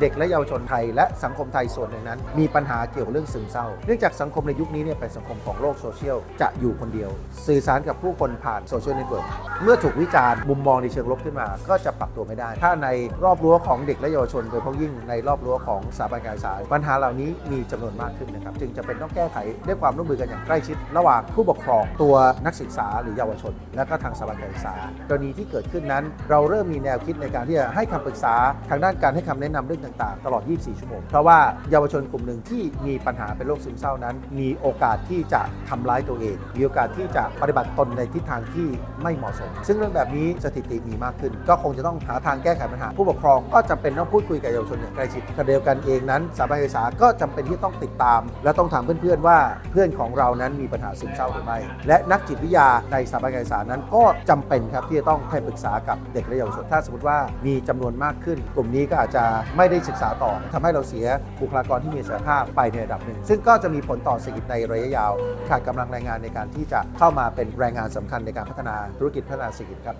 เด็กและเยาวชนไทยและสังคมไทยส่วนหนึ่งนั้น มีปัญหาเกี่ยวกับเรื่องซึมเศร้า เนื่องจากสังคมในยุคนี้เนี่ยเป็นสังคมของโลกโซเชียลจะอยู่คนเดียว สื่อสารกับผู้คนผ่านโซเชียลเน็ตเวิร์กเมื่อถูกวิจารณ์มุมมองในเชิงลบขึ้นมา ก็จะปรับตัวไม่ได้ ถ้าในรอบรั้วของเด็กและเยาวชนโดยเฉพาะยิ่งในรอบรั้วของสถาบันการศึกษาปัญหาเหล่านี้มีจำนวนมากขึ้นนะครับจึงจะเป็นต้องแก้ไขด้วยความร่วมมือกันอย่างใกล้ชิด ระหว่างผู้ปกครองตัวนักศึกษาหรือเยาวชน และก็ทางสถาบันการศึกษากรณีที่เกิดขึ้นนั้น เราเริ่มมีแนวคิดในการที่จะให้คำปรึกษาทางด้านการให้คำแนะนำเรื่องต่างๆ ตลอด 24 ชั่วโมง เพราะว่าเยาวชนกลุ่มหนึ่งที่มีปัญหาเป็นโรคซึมเศร้านั้น มีโอกาสที่จะทำร้ายตัวเอง มีโอกาสที่จะปฏิบัติตนในทิศทางที่ไม่เหมาะสม ซึ่งเรื่องแบบนี้สถิติมีมากขึ้น ก็คงจะต้องหาทางแก้ไขปัญหา ผู้ปกครองก็จำเป็นต้องพูดคุยกับเยาวชนอย่างใกล้ชิดขณะเดียวกันเองนั้นสถาบันการศึกษาก็จำเป็นที่ต้องติดตาม และต้องถามเพื่อนๆว่าเพื่อนของเรานั้นมีปัญหาซึมเศร้าหรือไม่ และนักจิตวิทยาในสถาบันการศึกษานั้นก็จำเป็นครับที่จะต้องให้ปรึกษากับเด็กและเยาวชนถ้าสมมติว่ามีจำนวนมากขึ้น กลุ่มนี้ก็อาจจะไม่ได้ศึกษาต่อทำให้เราเสียบุคลากรที่มีศักยภาพไปในระดับหนึ่ง ซึ่งก็จะมีผลต่อเศรษฐกิจในระยะยาว ขาดกำลังแรงงานในการที่จะเข้ามาเป็นแรงงานสำคัญในการพัฒนาธุรกิจพัฒนาเศรษฐกิจครับ